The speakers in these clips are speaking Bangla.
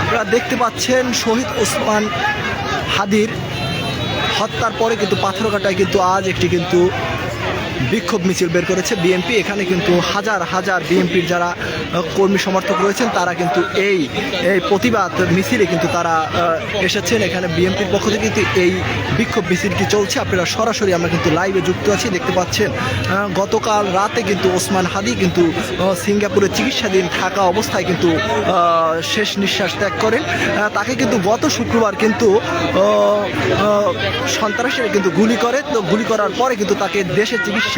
আপনারা দেখতে পাচ্ছেন শহীদ ওসমান হাদির হত্যার পরে কিন্তু পাথর কাটায় কিন্তু আজ একটি কিন্তু বিক্ষোভ মিছিল বের করেছে বিএনপি। এখানে কিন্তু হাজার হাজার বিএনপির যারা কর্মী সমর্থক রয়েছেন, তারা কিন্তু এই এই প্রতিবাদ মিছিলে কিন্তু তারা এসেছেন। এখানে বিএনপির পক্ষ থেকে কিন্তু এই বিক্ষোভ মিছিলটি চলছে, আপনারা সরাসরি আমরা কিন্তু লাইভে যুক্ত আছি, দেখতে পাচ্ছেন। গতকাল রাতে কিন্তু ওসমান হাদি কিন্তু সিঙ্গাপুরে চিকিৎসাধীন থাকা অবস্থায় কিন্তু শেষ নিঃশ্বাস ত্যাগ করেন। তাকে কিন্তু গত শুক্রবার কিন্তু সন্ত্রাসীরা কিন্তু গুলি করে। তো গুলি করার পরে কিন্তু তাকে দেশে চিকিৎসা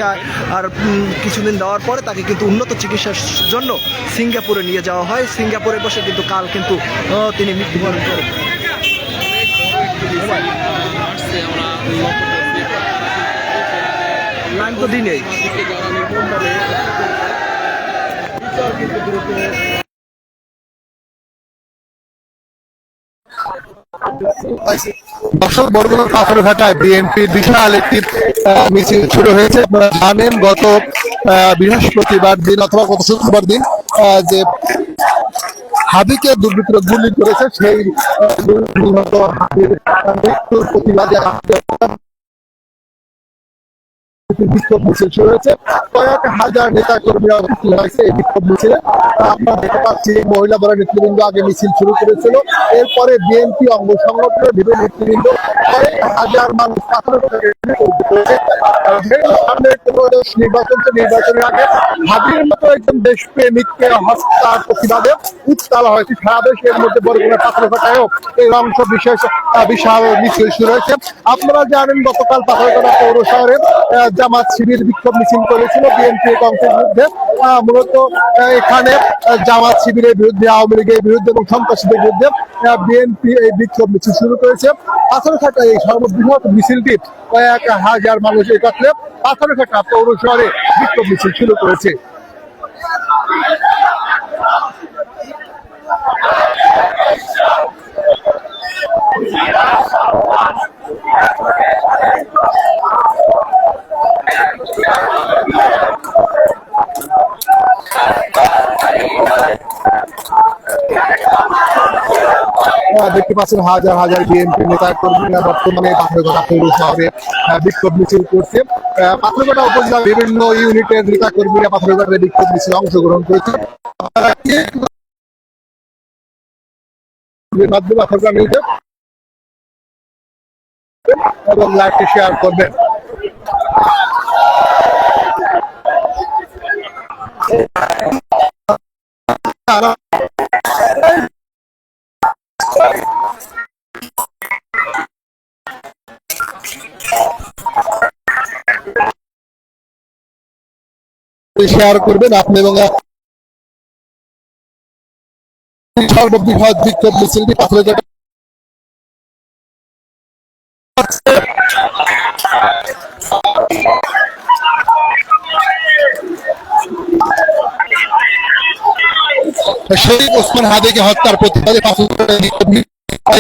আর উম, কিছুদিন দেওয়ার পরে তাকে কিন্তু উন্নত চিকিৎসার জন্য সিঙ্গাপুরে নিয়ে যাওয়া হয়। সিঙ্গাপুরে বসে কিন্তু কাল কিন্তু তিনি মৃত্যুবরণ করেন। তো দিনেই। দর্শক বরগুনা পাথরঘাটায় বিএনপির বিশাল একটি মিছিল শুরু হয়েছে। আপনারা জানেন, গত বৃহস্পতিবার দিন অথবা গত শুক্রবার দিন যে হাবিকে দুর্বৃত্তরা গুলি করেছে, সেই দুর্বৃত্ত হাবির প্রতিবাদে বিক্ষোভ মিছিল শুরু হয়েছে। কয়েক হাজার নেতা কর্মীরা হয়েছে এই বিক্ষোভ মিছিলে। আমরা দেখতে পাচ্ছি মহিলা নেতৃবৃন্দ আগে মিছিল শুরু করেছিল। এরপরে বিএনপি অঙ্গ সংগঠনের বিভিন্ন নেতৃবৃন্দ কয়েক হাজার মানুষ মতো একজন বিশেষ আপনারা জানেন গতকাল পাথরঘাটা পৌর শহরে জামাত শিবির বিক্ষোভ মিছিল করেছিল বিএনপি অংশের বিরুদ্ধে। মূলত এখানে জামাত শিবিরের বিরুদ্ধে, আওয়ামী লীগের বিরুদ্ধে এবং সন্ত্রাসীদের বিরুদ্ধে বিএনপি এই বিক্ষোভ মিছিল শুরু করেছে। পাথরঘাটা এই সর্ববৃহৎ মিছিলটি কয়েক হাজার মানুষ একত্রে পাথরঘাটা পৌর শহরে বিক্ষোভ মিছিল শুরু করেছে। দেখতে পাচ্ছেন হাজার হাজার বিএনপি নেতা কর্মীরা বর্তমানে পাথরঘাটা পৌর শহরে বিক্ষোভ মিছিল করছে। পাথরঘাটা উপজেলা বিভিন্ন ইউনিটের নেতা কর্মীরা পাথরঘাটায় বিক্ষোভ মিছিলে অংশগ্রহণ করেছে। মাধ্যমে এবং লাইভটি শেয়ার করবেন। শেয়ার করবেন আপনি এবং সর্ববৃহৎ বিক্ষোভ মিছিলটি পাথরে শহীদ ওসমান হাদিকে হত্যার প্রতিবাদে।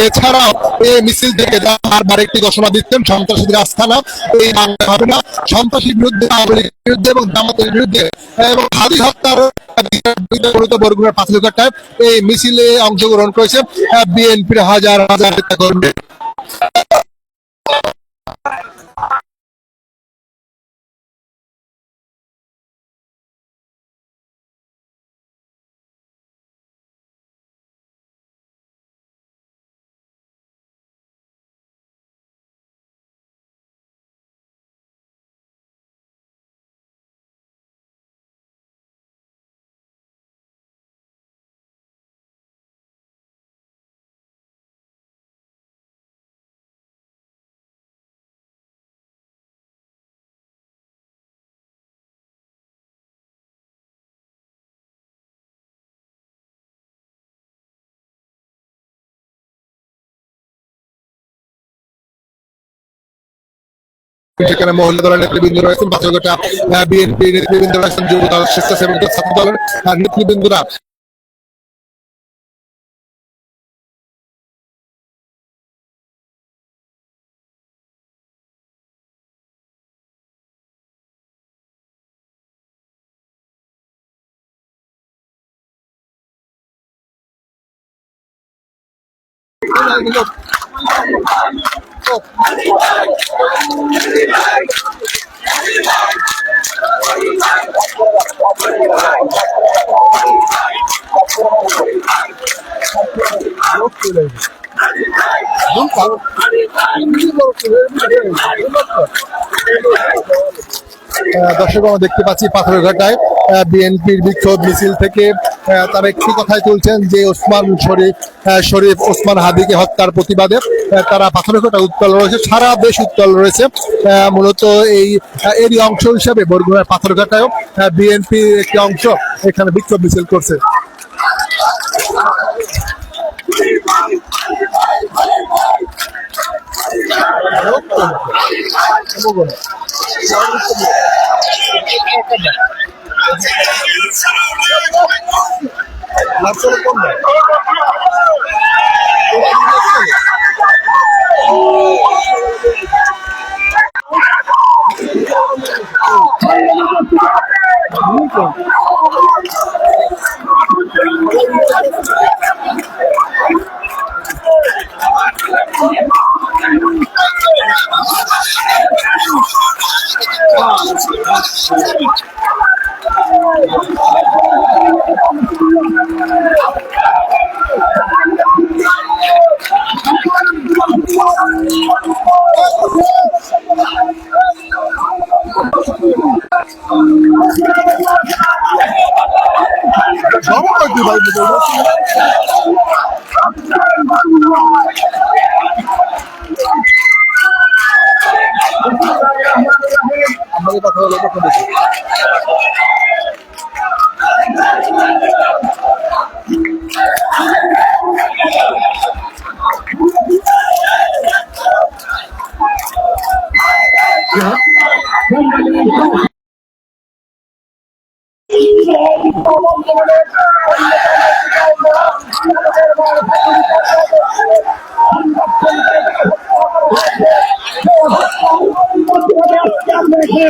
এছাড়াও এই মিছিল থেকে বারবার একটি ঘোষণা দিচ্ছেন, সন্ত্রাসীদের আস্থানা, এই মানতে হবে না সন্ত্রাসীর বিরুদ্ধে, আওয়ামী বিরুদ্ধে এবং জামাতের বিরুদ্ধে, এবং হাদি হত্যার বরগুনার পাথরঘাটায় এই মিছিলে অংশগ্রহণ করেছে বিএনপির হাজার হাজার নেতা কর্মী সেখানে মহিলা নেতৃবৃন্দ রয়েছেন পাঁচগোটা বিএনপি নেতৃবৃন্দ রয়েছেন, যুব দল, স্বেচ্ছাসেবক ছাত্র দলের নেতৃবৃন্দরা। Thank দর্শক আমরা দেখতে পাচ্ছি পাথরঘাটায় বিএনপির বিক্ষোভ মিছিল থেকে তারা একটি কথাই তুলছেন যে ওসমান শরীফ শরীফ ওসমান হাদিকে হত্যার প্রতিবাদে তারা পাথরঘাটা উত্তল রয়েছে, সারা দেশ উত্তল রয়েছে। মূলত এই এরই অংশ হিসাবে বরগুনার পাথরঘাটায়ও বিএনপির একটি অংশ এখানে বিক্ষোভ মিছিল করছে। আমাদের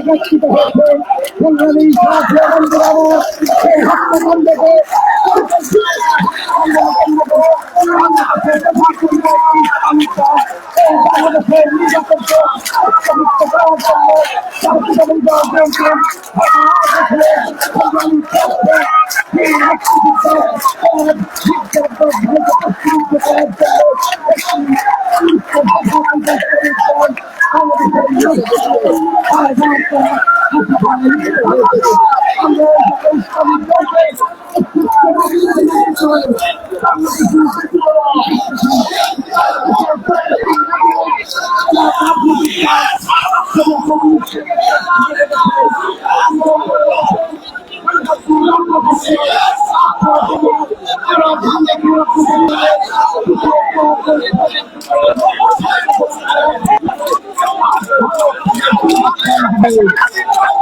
প্রকাশিত হয়েছে সংগ্রামী বাবু সেই হত্যাকাণ্ডকে বাংলাদেশের নিরাপত্তা Thank you. Ayo.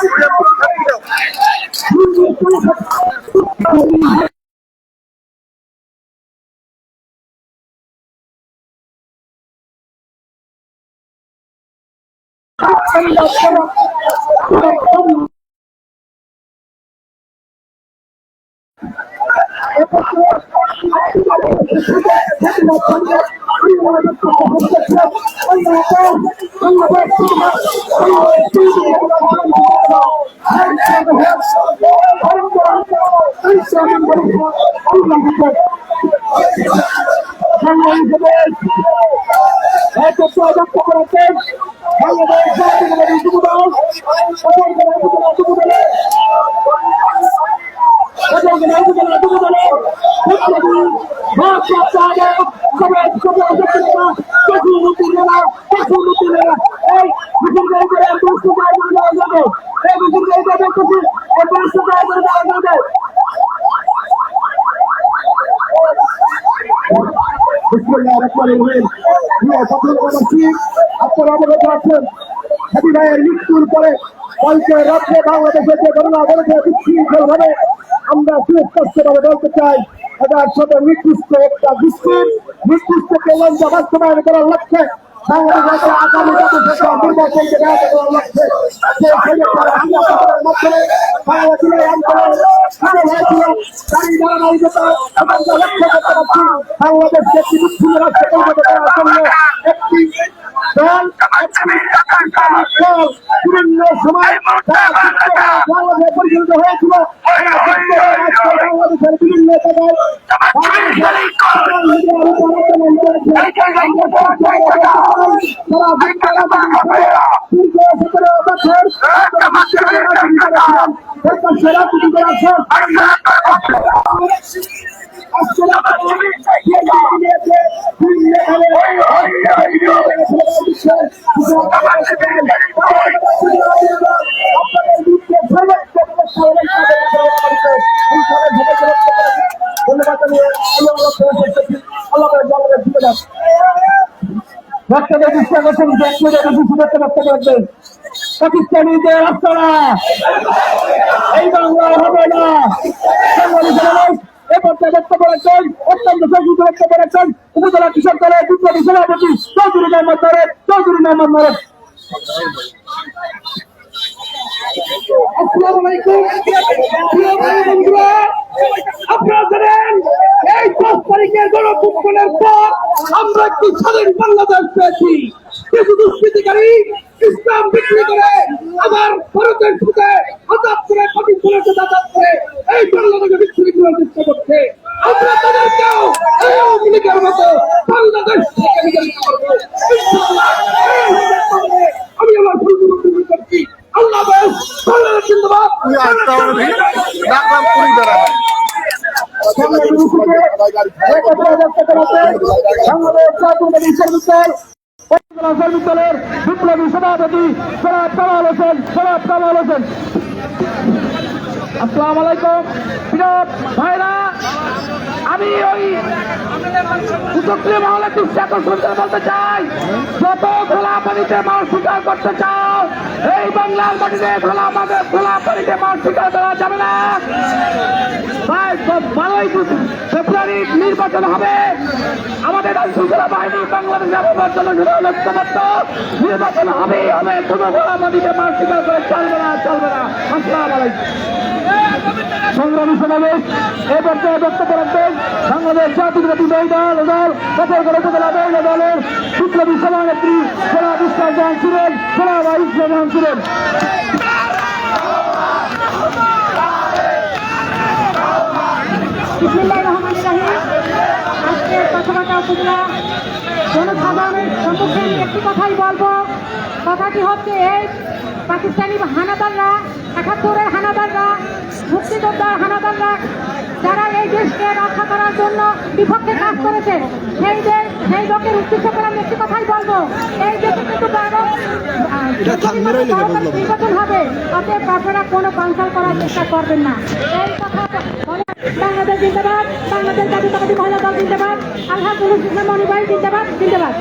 不要不要不要！আপনারা কালকে রাত্রে বাংলাদেশের যে ঘটনা ঘটেছে বিশৃঙ্খলভাবে আমরা সুস্পষ্টভাবে বলতে চাই এটা সাথে নির্দিষ্ট একটা দৃষ্টির নির্দিষ্ট কেন্দ্র বাস্তবায়ন করার লক্ষ্যে বাংলাদেশের আগামী জাতীয় নির্বাচনকে ব্যাহত করার লক্ষ্যে যে ষড়যন্ত্র হামলা মাধ্যমে বাংলাদেশের আন্দোলন শুরু হয়েছিল তারই ধারাবাহিকতা আমরা লক্ষ্য করতে পারছি বাংলাদেশকে একটি বিচ্ছিন্ন রাষ্ট্রে পরিণত করার জন্য একটি দল বিভিন্ন সময় বাংলাদেশে পরিচালিত হয়েছিল বাংলাদেশের বিভিন্ন জায়গায় ধন্যবাদ রক্তদের চেষ্টা করছেন ব্যক্তিদের কিছু করতে করতে পারবেন পাকিস্তানিদের রাস্তারা এই বাংলা হবে না। অত্যন্ত সংগীত বক্তব্য রাখছেন উপজেলা কৃষক দলের বিপ্লবী সভাপতি চৌধুরী মোহাম্মদ নরেন, চৌধুরী আপনারা এই দশ তারিখের গণপুষ্পনের পর আমরা একটি স্বাধীন বাংলাদেশ পেয়েছি। কিছু দুষ্কৃতিকারী ইসলাম বিক্রি করে আবার ভারতের ঢুকে হঠাৎ করে পাকিস্তানের যাতায়াত করে এই বাংলাদেশে বিচ্ছিন্ন করার চেষ্টা করছে। আমরা তাদেরকেও এই লীগের মতো বাংলাদেশ থেকে সামনে আমি আমার ভুলগুলো করছি আল্লাহ বাংলাদেশ জিন্দাবাদ। ডাকলাম কুড়ি বেড়াবে বিদ্যালয়ের বিপ্লবী সভাপতি সরাব কামাল হোসেন সরাব কামাল হোসেন আসসালাম আলাইকুম। বিরাট ভাইরা! আমি ওই কুচক্রি মহলে দৃষ্টি আকর্ষণ করে বলতে চাই। যত খোলা পানিতে মাছ শিকার করতে চাও, এই বাংলার মাটিতে খোলা পানিতে খোলা পানিতে মাছ শিকার করা যাবে না। বারোই ফেব্রুয়ারি নির্বাচন হবে। আমাদের শৃঙ্খলা বাহিনী বাংলাদেশে জন্য নির্বাচন হবে হবে। কোনো খোলা শিকার করে চলবে না চলবে না। আসসালাম আলাইকুম। সংগ্রামী সমাবেশ, এ পর্যায়ে বক্তব্য রাখবেন বাংলাদেশ জাতীয়তাবাদী দল দল দল সতর্ক উপজেলা মহিলা দলের বিপ্লবী সভানেত্রী সোনা বিশ্বাস জাহান ছিলেন, সোনা বাইশ জাহান ছিলেন। রহিম। আজকের কথাবার্তা উপজেলা জনসাধারণের সম্মুখে একটি কথাই বলব। কথাটি হচ্ছে এই পাকিস্তানি হানাদাররা একাত্তরের হানাদাররা মুক্তিযোদ্ধার হানাদাররা যারা এই দেশকে রক্ষা করার জন্য বিপক্ষে কাজ করেছে সেই দেশ সেই লোকের উদ্দেশ্য করে আমি একটি কথাই বলব। এই দেশে কিন্তু। নির্বাচন হবে অতএব আপনারা কোনো কাউন্টার করার চেষ্টা করবেন না। এই কথা বাংলাদেশ জিন্দাবাদ বাংলাদেশ জাতীয়তাবাদী মহিলা দল জিন্দাবাদ আল্লাহ পুলিশ মনিবাই জিন্দাবাদ জিন্দাবাদ।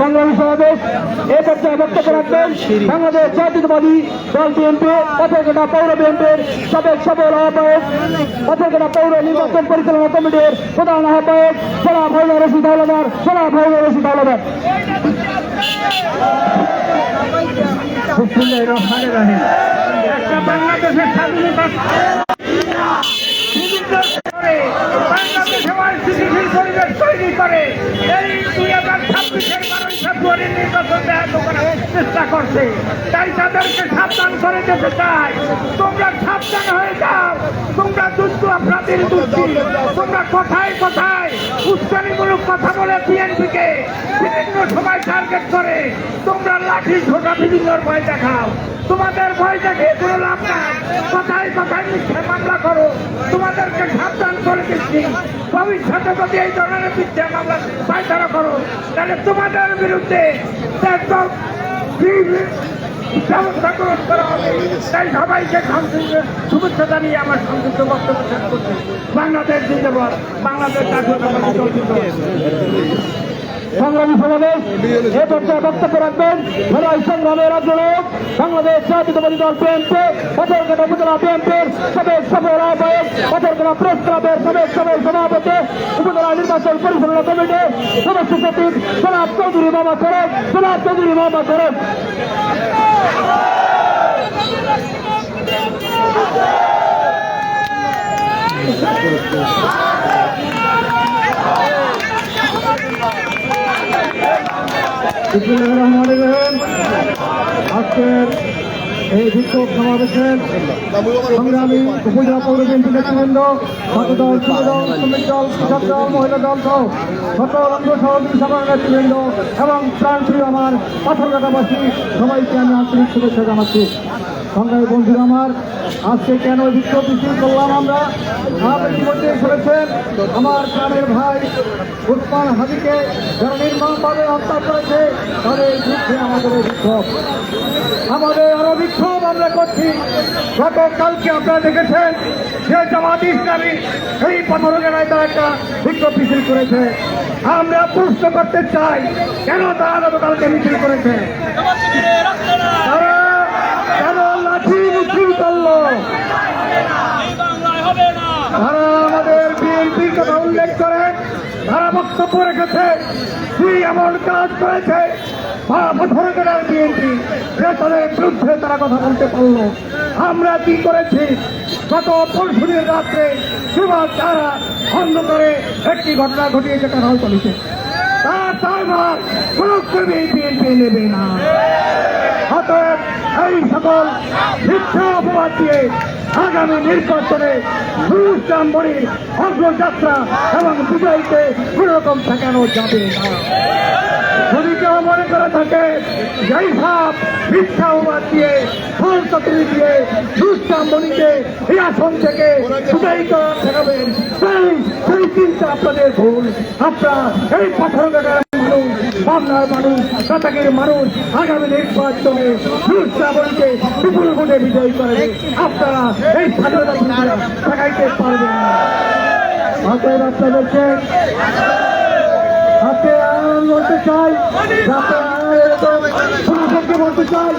সংগ্রামী সমাবেশ এ পর্যায়ে বক্তব্য রাখবেন বাংলাদেশ জাতীয়তাবাদী দল বিএনপি পথরঘাটা পৌর বিএনপির সাবেক সফল আহ্বায়ক পথরঘাটা পৌর নির্বাচন পরিচালনা কমিটির প্রধান আহ্বায়ক সোলা ভাইনা রশিদ হাওলাদার সোলা ভাইনা রশিদ হাওলাদার একটা বাংলাদেশের স্বাধীনতা বাংলাদেশে স্থিতিশীল পরিবেশ তৈরি করে। এই বারোই নির্বাচন ব্যাহত করার চেষ্টা করছে। তাই তাদেরকে সাবধান করে যেতে চাই। তোমরা সাবধান হয়ে যাও। তোমরা দুষ্ট অপরাধীর দুষ্টি। তোমরা কথায় কথায় উস্কানিমূলক কথা বলে বিএনপিকে বিভিন্ন সময় টার্গেট করে। তোমরা লাঠি ছোটা বিভিন্ন ভয় দেখাও। তোমাদের ভয় দেখে কোনো লাভ নাই। কথায় কথায় মিথ্যে মামলা করো। তোমাদেরকে সাবধান করে দিচ্ছি। ভবিষ্যতে যদি এই ধরনের মিথ্যা মামলা পায়তারা করো, তাহলে তোমাদের বিরুদ্ধে ব্যবস্থা গ্রহণ করা হবে। তাই সবাইকে শুভেচ্ছা জানিয়ে আমার সংযুক্ত বক্তব্য শেষ করছি। বাংলাদেশ জিন্দাবাদ। বাংলাদেশ। সংগ্রামী সমাবেশ। এ পর্যায়ে বক্তব্য রাখবেন লড়াই সংগ্রামের আন্দোলক, বাংলাদেশ জাতীয়তাবাদী দল বিএনপি পথরঘাটা উপজেলা বিএনপির সাবেক সফল আহ্বায়ক পথরঘাটা প্রেস ক্লাবের সাবেক সফল সভাপতি, উপজেলা নির্বাচন পরিচালনা কমিটি সদস্য সচিব সোনাব চৌধুরী বাবা করেন সোনাব চৌধুরী বাবা করেন বিসমুল্লাহির রহমানির রহিম। আজকের এই বিক্ষোভ সমাবেশের দল, যুব দল, শ্রমিক দল মহিলা দল সহ সকল অঙ্গ সহযোগী সাধারণ নেতৃবৃন্দ এবং প্রাণপ্রিয় আমার পাথরঘাটাবাসী, সবাইকে আমি আন্তরিক শুভেচ্ছা জানাচ্ছি সংগ্রামী বন্ধুরা আমার, আজকে কেন বিক্ষোভ মিছিল করলাম আমরা? আপনারা শুনেছেন আমার গ্রামের ভাই উসমান হাজিকে যারা নির্মমভাবে হত্যা করেছে, তাদের বিরুদ্ধে আমাদের বিক্ষোভ। আমাদের আরও বিক্ষোভ আমরা করছি। গতকালকে আপনারা দেখেছেন, যে জামাত ইসলামী এই পথরগেরায় তারা একটা বিক্ষোভ মিছিল করেছে। আমরা প্রশ্ন করতে চাই, কেন তারা গতকালকে মিছিল করেছে? তারা মিছিল করল তারা আমাদের বিএনপির কথা উল্লেখ করে তারা বক্তব্য রেখেছে, কি এমন কাজ করেছে? বিএনপি তাদের বিরুদ্ধে তারা কথা বলতে পারল। আমরা কি করেছি? গত পরশুদিন রাত্রে সুভাষ তারা অন্ধকারে একটি ঘটনা ঘটিয়েছে কথা চলেছে তার দায়ভার কোনো বিএনপি নেবে না। অতএব এই সকল মিথ্যা অপবাদ দিয়ে আগামী নির্বাচনে সুইসলামবড়ির অগ্রযাত্রা এবং বিজয়ীকে কোনোরকম ঠেকানো যাবে না। যদি কেউ মনে করে থাকে যেই ভাব মিথ্যা অপবাদ দিয়ে ফলসতরি দিয়ে সুইসলামবড়িকে এই আসন থেকে বিজয়ীকে ঠেকাবেন সেই সেই চিন্তা আপনাদের ভুল। আপনারা এই পাথর বাংলার মানুষ কাতাকের মানুষ, আগামী নির্বাচনে শ্রাবণকে বিপুল ভোটে বিজয়ী করে আপনারা এই স্বাধীনতা পারবেন না। অতএব আপনাদেরকে আজকে বলতে চাই। সমাজকে বলতে চাই।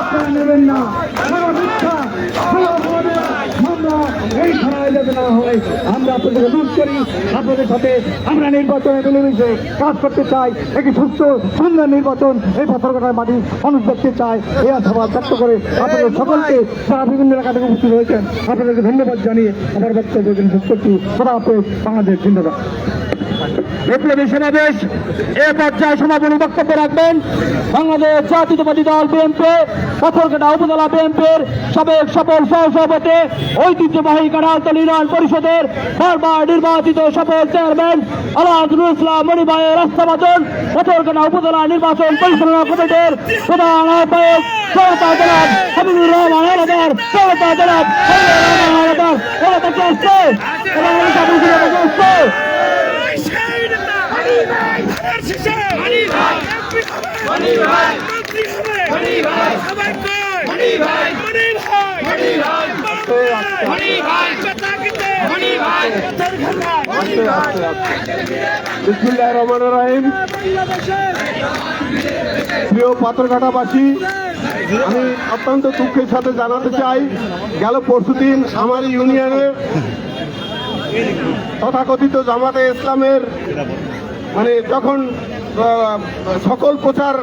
আপনারা নেবেন না। আমরা আপনাদের সাথে আমরা কাজ করতে চাই, একটি সুস্থ, সুন্দর নির্বাচন এই পাথরঘাটার মাটি মানুষ দেখতে এই আশাবাদ ব্যক্ত করে আপনাদের সকলকে তারা বিভিন্ন এলাকা থেকে উপস্থিত হয়েছেন, আপনাদেরকে ধন্যবাদ জানিয়ে আমার বক্তব্য শেষ করছি। বাংলাদেশ, জিন্দাবাদ। বিপ্লবী সমাবেশ এ পর্যায়ে সমাপনী বক্তব্য রাখবেন বাংলাদেশ জাতীয়তাবাদী দল বিএনপি পাথরঘাটা উপজেলা বিএনপির সাবেক সফল সহসভাপতি ঐতিহ্যবাহী কানালতল ইউনিয়ন পরিষদের বারবার নির্বাচিত সফল চেয়ারম্যান আলাদুল ইসলাম মণিভাইয়ের রাস্তাবাদন পাথরঘাটা উপজেলা নির্বাচন পরিচালনা কমিটির প্রধান আহ্বায়ক সরকার জনাব হাবিবুর রহমান এলাকার জনাব বিসমুল্লাহ রহমান রাহিম। প্রিয় পাথরঘাটাবাসী আমি অত্যন্ত দুঃখের সাথে জানাতে চাই, গেল পরশুদিন আমার ইউনিয়নের তথাকথিত জামাতে ইসলামের মানে যখন সকল প্রচার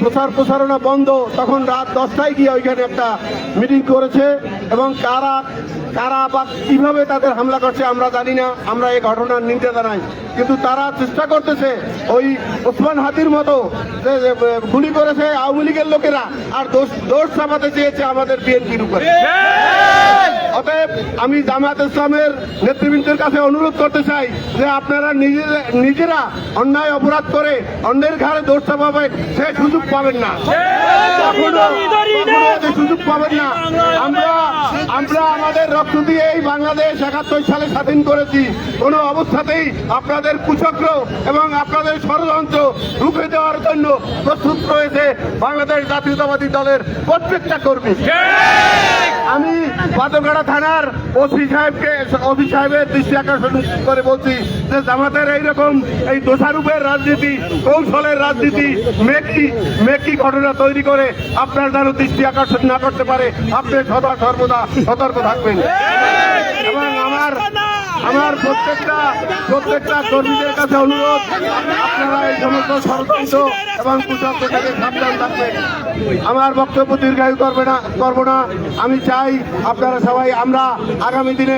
প্রচার প্রচারণা বন্ধ, তখন রাত দশটায় গিয়ে ওইখানে একটা মিটিং করেছে এবং কারা কারা বা কীভাবে তাদের হামলা করছে আমরা জানি না, আমরা এই ঘটনার নিন্দা জানাই। কিন্তু তারা চেষ্টা করতেছে ওই ওসমান হাতির মতো গুলি করেছে আওয়ামী লীগের লোকেরা, আর দোষ দোষ চাপাতে চেয়েছে আমাদের বিএনপির উপরে। অতএব আমি জামাত ইসলামের নেতৃবৃন্দের কাছে অনুরোধ করতে চাই যে আপনারা নিজেরা অন্যায় অপরাধ করে অন্যের ঘাড়ে দোষ পাবেন সে সুযোগ পাবেন না। সুযোগ পাবেন না। আমরা আমরা আমাদের রক্ত দিয়ে এই বাংলাদেশ একাত্তর সালে স্বাধীন করেছি। কোনো অবস্থাতেই আপনাদের কুচক্র এবং আপনাদের ষড়যন্ত্র রুখে দেওয়ার জন্য প্রস্তুত রয়েছে বাংলাদেশ জাতীয়তাবাদী দলের প্রত্যেকটা কর্মী। আমি বাদরগাড়া থানার ওসি সাহেবকে ওসি সাহেবের দৃষ্টি আকর্ষণ করে বলছি যে জামাতের এইরকম এই দোষারূপের রাজনীতি কৌশলের রাজনীতি মেকি মেকি ঘটনা তৈরি করে আপনার যেন দৃষ্টি আকর্ষণ না করতে পারে আপনি সদা সর্বদা সতর্ক থাকবেন। এবং আমার প্রত্যেকটা প্রত্যেকটা কর্মীদের কাছে অনুরোধ, আপনারা এই সমস্ত ষড়যন্ত্র এবং থেকে সাবধান থাকবেন। আমার বক্তব্য দীর্ঘায়ু করবে না, করব না। আমি চাই আপনারা সবাই, আমরা আগামী দিনে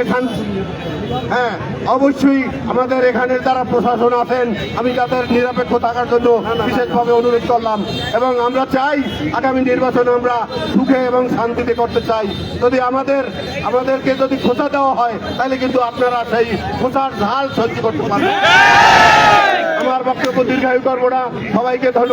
হ্যাঁ অবশ্যই আমাদের এখানে যারা প্রশাসন আছেন আমি তাদের নিরপেক্ষ থাকার জন্য বিশেষভাবে অনুরোধ করলাম। এবং আমরা চাই আগামী নির্বাচন আমরা সুখে এবং শান্তিতে করতে চাই। যদি আমাদের আমাদেরকে যদি খোঁচা দেওয়া হয় তাহলে কিন্তু আপনারা সেই খোঁচার ঝাল সহ্য করতে পারবেন। আমার বক্তব্য দীর্ঘায়ু করব না। সবাইকে ধন্যবাদ।